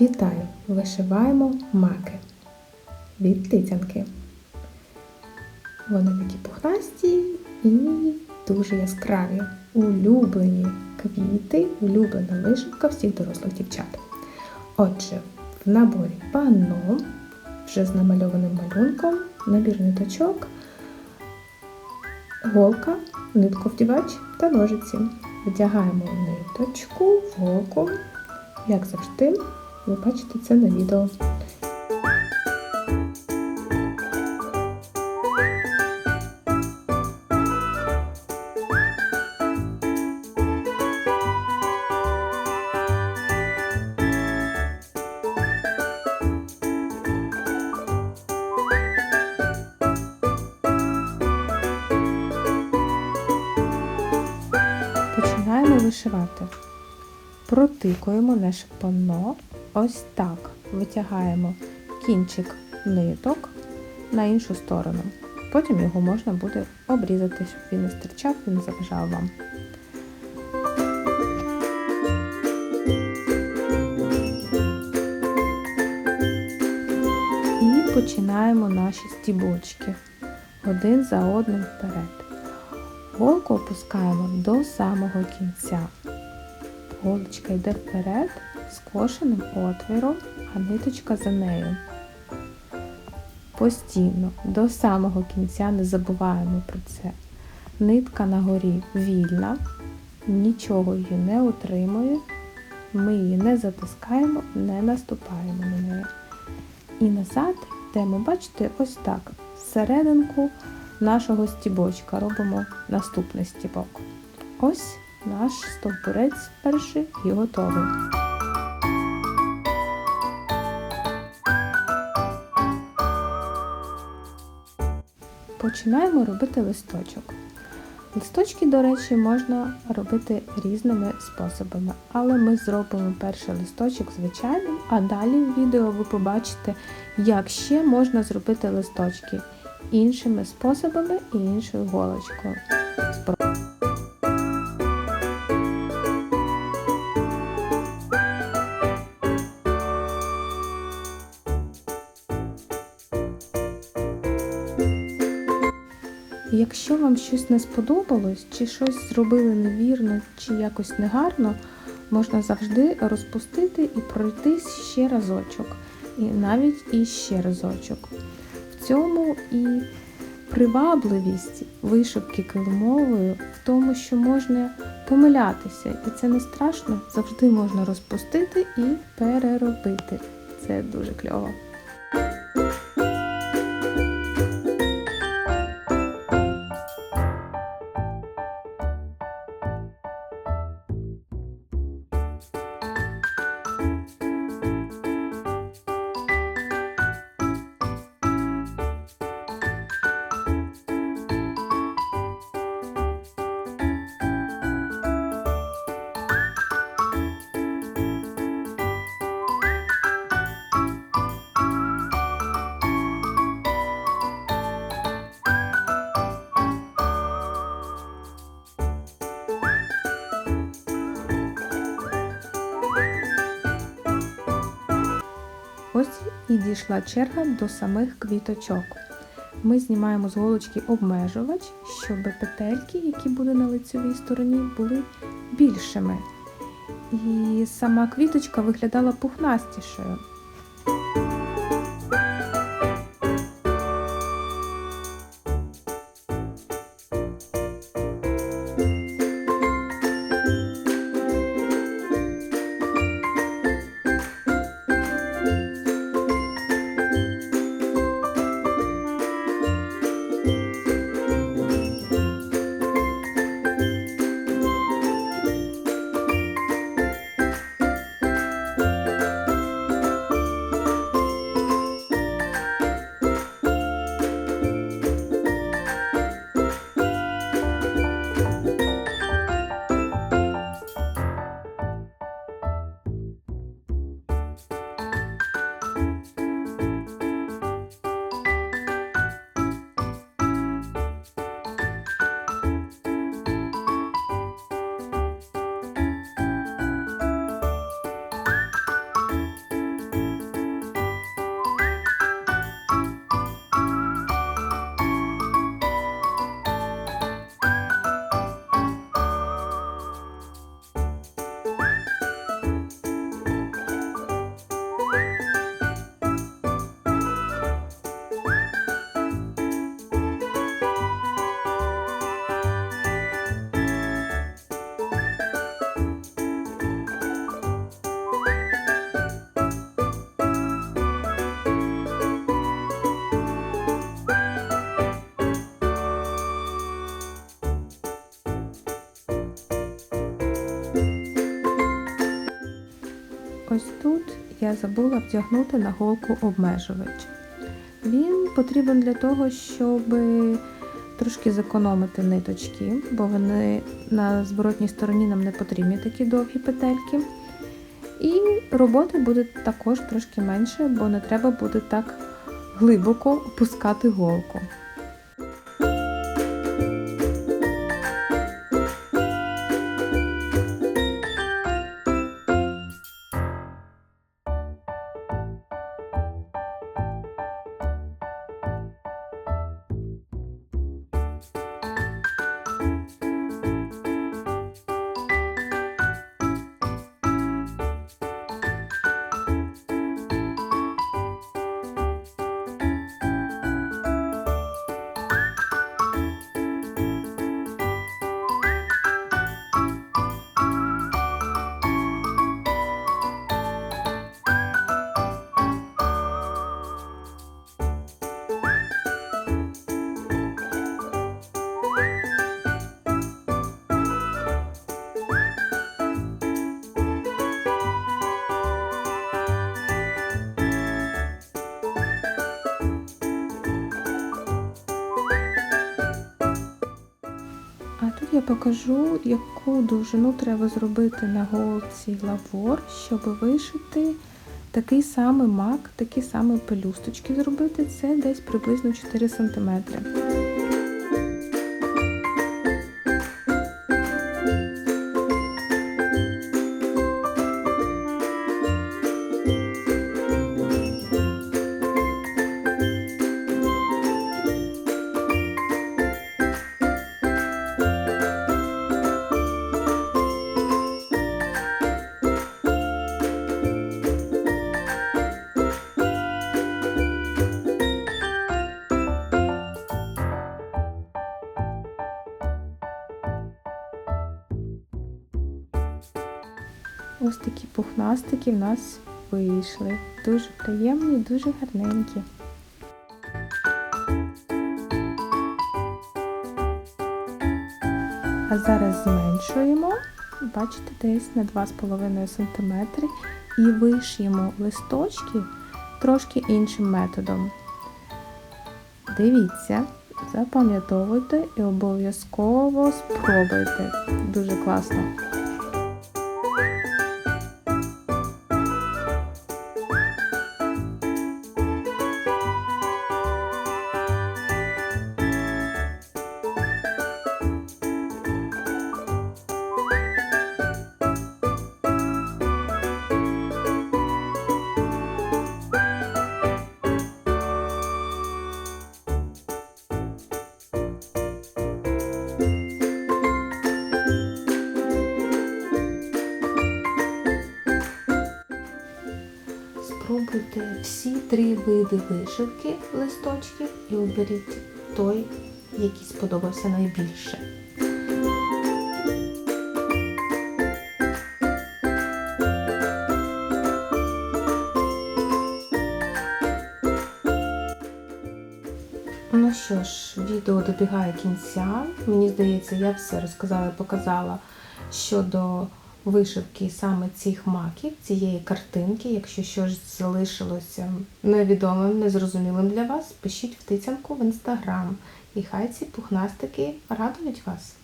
Вітаю! Вишиваємо маки від тицянки. Вони такі пухнасті і дуже яскраві. Улюблені квіти, улюблена вишивка всіх дорослих дівчат. Отже, в наборі панно вже з намальованим малюнком, набір ниточок, голка, нитковдівач та ножиці. Вдягаємо ниточку голку, як завжди, ви бачите це на відео. Починаємо вишивати. Протикуємо наше панно ось так. Витягаємо кінчик ниток на іншу сторону. Потім його можна буде обрізати, щоб він не стирчав і не заважав вам. І починаємо наші стібочки один за одним вперед. Голку опускаємо до самого кінця. Голочка йде вперед скошеним отвіром, а ниточка за нею. Постійно до самого кінця не забуваємо про це. Нитка на горі вільна, нічого її не утримує, ми її не затискаємо, не наступаємо на неї. І назад йдемо, бачите, ось так. Всерединку нашого стібочка робимо наступний стібок. Ось наш стовбурець перший і готовий. Починаємо робити листочок. Листочки, до речі, можна робити різними способами, але ми зробимо перший листочок звичайним, а далі в відео ви побачите, як ще можна зробити листочки іншими способами і іншою голочкою. Якщо вам щось не сподобалось, чи щось зробили невірно, чи якось негарно, можна завжди розпустити і пройтись ще разочок, і навіть і ще разочок. В цьому і привабливість вишивки килимовою в тому, що можна помилятися, і це не страшно, завжди можна розпустити і переробити. Це дуже кльово. І дійшла черга до самих квіточок. Ми знімаємо з голочки обмежувач, щоб петельки, які були на лицевій стороні, були більшими. І сама квіточка виглядала пухнастішою. Ось тут я забула вдягнути на голку обмежувач. Він потрібен для того, щоб трошки зекономити ниточки, бо вони на зворотній стороні нам не потрібні такі довгі петельки. І роботи буде також трошки менше, бо не треба буде так глибоко опускати голку. Я покажу, яку довжину треба зробити на голці лавор, щоб вишити такий самий мак, такі самі пелюсточки зробити. Це десь приблизно 4 см. Ось такі пухнастики в нас вийшли. Дуже приємні, дуже гарненькі. А зараз зменшуємо, бачите, десь на 2,5 см і вишиємо листочки трошки іншим методом. Дивіться, запам'ятовуйте і обов'язково спробуйте. Дуже класно. Спробуйте всі три види вишивки листочків і оберіть той, який сподобався найбільше. Ну що ж, відео добігає кінця. Мені здається, я все розказала і показала щодо вишивки саме цих маків, цієї картинки. Якщо щось залишилося невідомим, незрозумілим для вас, пишіть в тицянку в інстаграм. І хай ці пухнастики радують вас.